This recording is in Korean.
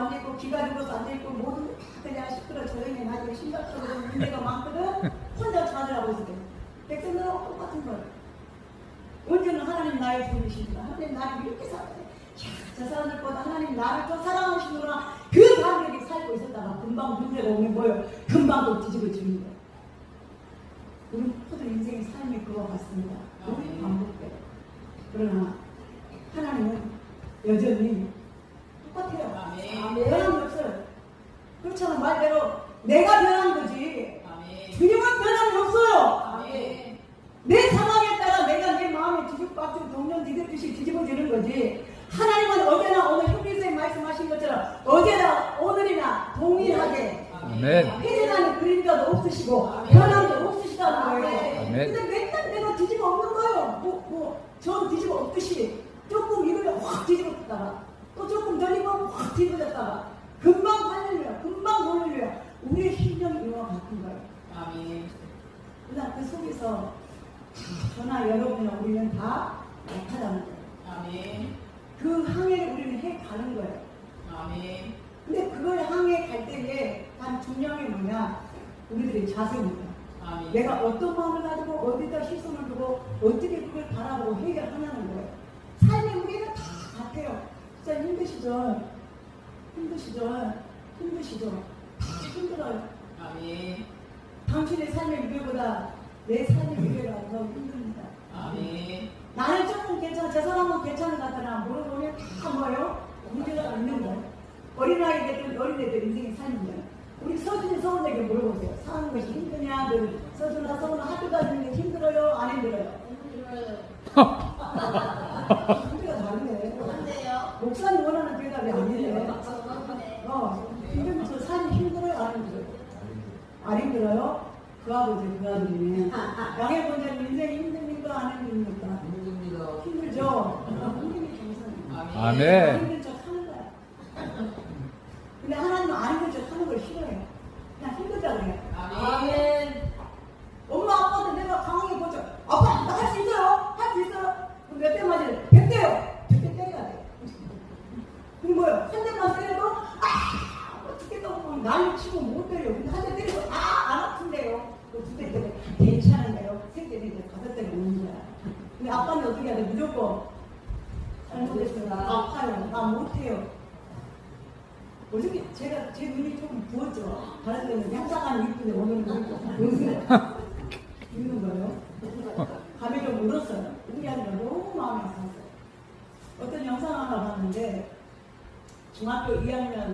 앉아있고 귀가 죽어서 앉아있고 모든 게 그냥 시끄러 조용히 나중에 심각적으로 문제가 많거든. 혼자 찾으라고 있을 때 백성들하고 똑같은 거예요. 언제는 하나님 나의 주이십니다. 하나님 나를 이렇게 살아야 저 사람들보다 하나님 나를 더 사랑하시는구나. 그 감격이 살고 있었다가 금방 문제가 오면 뭐예요? 금방 또 뒤집어지는 거예요. 우리 모든 인생의 삶이 그와 같습니다. 우리 반복돼요. 그러나 하나님은 여전히 아멘. 변함이 없어요. 그렇잖아 말대로 내가 변한 거지. 아멘. 주님은 변함이 없어요. 아멘. 내 상황에 따라 내가 내 마음에 뒤죽박죽 동전 뒤집듯이 뒤집어지는 거지. 하나님은 어제나 오늘 형님선생 말씀하신 것처럼 어제나 오늘이나 동일하게 아멘. 회전하는 그림자도 없으시고 아멘. 변함도 없으시다는 거예요. 아멘. 근데 맨날 내가 뒤집어 엎는 거예요. 뭐, 뭐, 전 뒤집어 엎듯이 조금 이러면 확 익으면 확 뒤집어졌다가 금방 살려요. 금방 돌려요. 우리의 심령이 이와 같은 거예요. 아멘. 그다음 그 속에서 저나 여러분이나 우리는 다 약하다는 거예요. 아멘. 그 항해를 우리는 해 가는 거예요. 아멘. 근데 그걸 항해 갈 때에 단 중요한 게 뭐냐? 우리들의 자세입니다. 아멘. 내가 어떤 마음을 가지고 어디다 시선을 두고 어떻게 그걸 바라보고 해결하냐는 거예요. 삶의 무게는 다 같아요. 진짜 힘드시죠? 힘드시죠? 힘드시죠? 다 힘들어요. 아멘. 당신의 삶의 무게보다 내 삶의 무게가 더 힘듭니다. 아멘. 나는 조금 괜찮아, 저 사람은 괜찮은 것 같으나 물어보면 다 뭐예요? 문제가 있는 거예요. 어린아이들, 어린애들 인생의 삶이에요. 우리 서준이 서운에게 물어보세요. 사는 것이 힘드냐? 늘 서준아, 서운아 학교 다니는 게 힘들어요? 안 힘들어요? 문제가 다르네. 한데요. 목사님 원하는 대답이 아니네. 네. 어, 힘들면 저 삶이 힘들어요? 안 힘들어요? 안 힘들어요? 그 아버지, 그 아들이네. 양해 본자님 인생이 힘듭니까? 안 힘듭니까? 힘듭니다. 힘들죠? 힘들면 괜찮아요. 아멘. 힘든 척 하는 거야. 근데 하나님은 안 힘든 척 하는 걸 싫어해요. 그냥 힘들다 그래요. 아멘. 엄마, 아빠한테 내가 강하게 보죠. 아빠, 나 할 수 있어요? 할 수 있어요? 그럼 몇 대 맞아요? 100대요. 100대 때려야 돼. 그럼 뭐요? 한 대만 때려도, 아! 어떻게 또 난리 치고 못 때려요. 근데 한대 때려도, 아! 안 아픈데요. 두대 때려. 괜찮은데요. 세대 되면 다섯 대를 오는 거야. 근데 아빠는 어떻게 해야 돼? 무조건. 잘못했어. 나 아파요. 나 못해요. 어저께 제가 제 눈이 조금 부었죠. 다른 때는 양상한 이쁜데 오늘은 이쁘고 있는 거예요. 감이 좀 울었어요. 우리 아이가 너무 마음이 아팠어요. 어떤 영상 하나 봤는데 중학교 2학년